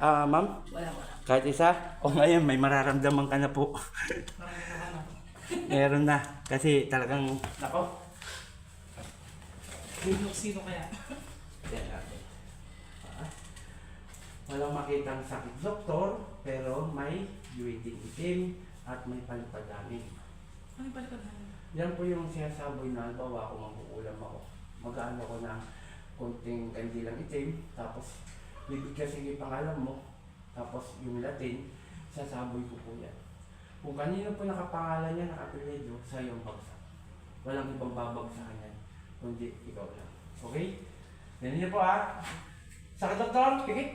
ah, ma'am? Wala, wala. Kahit isa? O ngayon, may mararamdaman ka na po. Meron na. Kasi talagang, nako. Sino, sino kaya? Walang makitang sakit doktor, pero may duwiting itim at may palpadaming. Ano yung mo? Yan po yung sinasaboy na halimbawa kung magkukulam ako. Mag-ano ko ng konting kandilang itim, tapos libig kasi yung pangalan mo, tapos yung Latin, sasaboy ko po yan. Kung kanino po nakapangalan niya, nakapilido, sa iyong bagsak. Walang ibang babagsakan yan, kundi ikaw lang. Okay? Yan niyo po ah. Sakit doktor, pikit.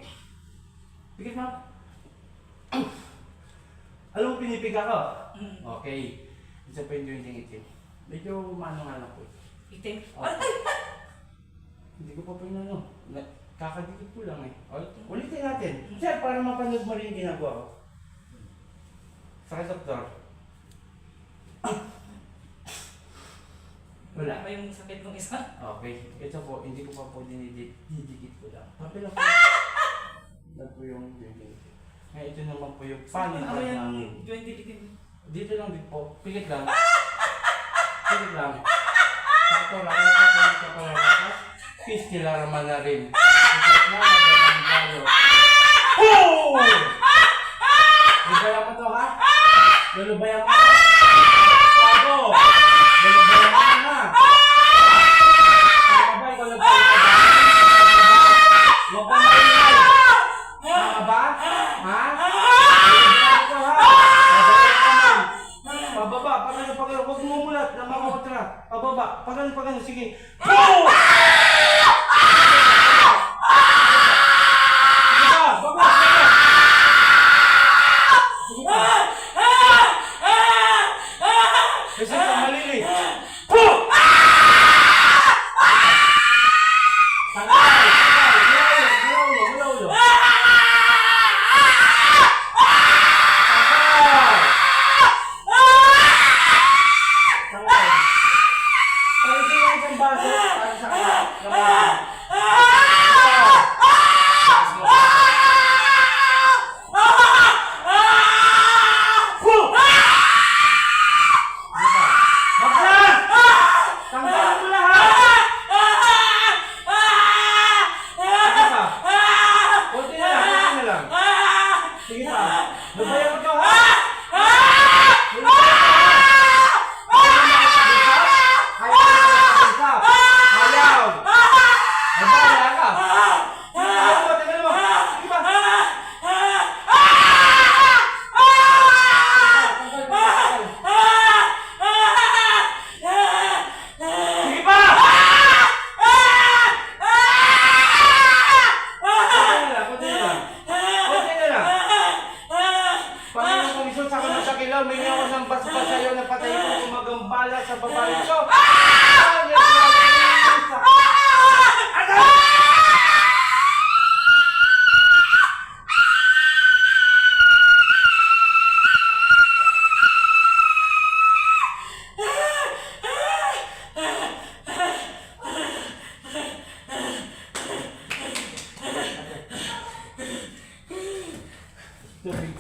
Pikit mo. Alam mo pinipiga ko? Mm. Okay. Isa pa yung jointing itim. Medyo maano nga lang po. Itim. Oh. Hindi ko pa ano. Na- Kakadikit ko lang eh. O, ulitin natin. Sir, para mapanood mo rin yung ginagawa ko. Sakit doktor. Wala. Wala ba yung sakit ng isa? Okay. Ito po, hindi ko pa po dinidikit. Didikit ko lang. Papel lang po. Yan po yung itim. Ngayon ito naman po yung panin Ano yung namin. joint? Dito lang din po. Pikit lang. Pikit lang. Sakto lang. Po yung kapalalakas. Fistula naman na rin. Pikit na. Magalang tayo. Boom! Lubayan mo to ha? Lulubayan mo. Sabo! Lulubayan ha? Tama ba? Ikaw? Ha? Lulubayan pagano, pagano, huwag mo mulat na makotra. Pababa, pagano, pagano, sige. Boom! Sige pa, baba, baba. Sige pa. Kasi sa malili. Boom! Tanggal, tanggal. Mula ulo, mula ulo, mula ulo. Tanggal. Tanggal. Parang sila isang baso para sa kanya. Bakla! Tanggalan mo lahat! Sige pa. Kunti na lang, kunti na lang. Sige pa. Lubayan mo to, ha? Lubayan mo to, ha? Ayaw mo makapag-usap. Ayaw! Ay, bahala ka. Tingnan mo, tingnan mo. Sige pa. Tanggal, tanggal. Sige pa! Kunti na lang, kunti na lang. Kunti na lang. Panginoon kong Isus, kilaw, may ako ng basbas sa'yo na patayin ko gumagambala sa babae ko.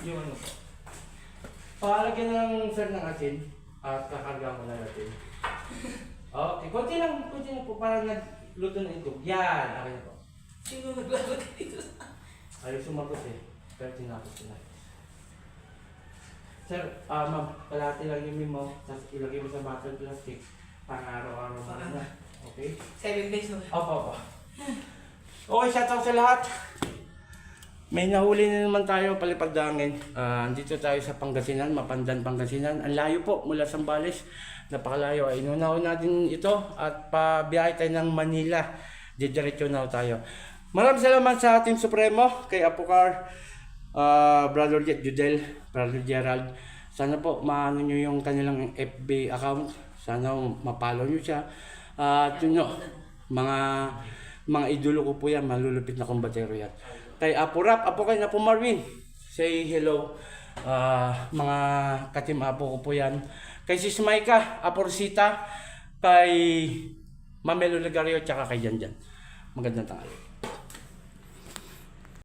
Yung ano. Palagyan na lang sir ng asin at kakarga mo na natin. Okay, konti lang, konti lang po para nagluto na ito. Yan, okay na po. Sino naglalagay dito? Ayaw sumagot eh. Pero tinapos ko na. Sir, ah ma'am, kalahati lang yung memo, tapos ilagay mo sa bottle plastic pang araw-araw mo na. Okay? Seven days na. Opo, opo. Okay, shout out sa lahat. May nahuli na naman tayo palipad dangin. Ah, dito tayo sa Pangasinan, Mapandan, Pangasinan. Ang layo po mula sa Sambales. Napakalayo. Ay, inunaw natin ito at pabiyahe tayo ng Manila. Didiretso na tayo. Maraming salamat sa ating Supremo, kay Apocar, ah, Brother Jet Judel, Brother Gerald. Sana po maano nyo yung kanilang FB account. Sana mapalo nyo siya. At yun nyo, mga mga idolo ko po yan, malulupit na kombatero yan. Kay Apo Rap, Apo kay Apo Marvin, say hello. Ah, mga katim Apo ko po yan. Kay Sis Maika, Apo Rosita, kay Mamelo Legario, tsaka kay Janjan. Magandang tanghali.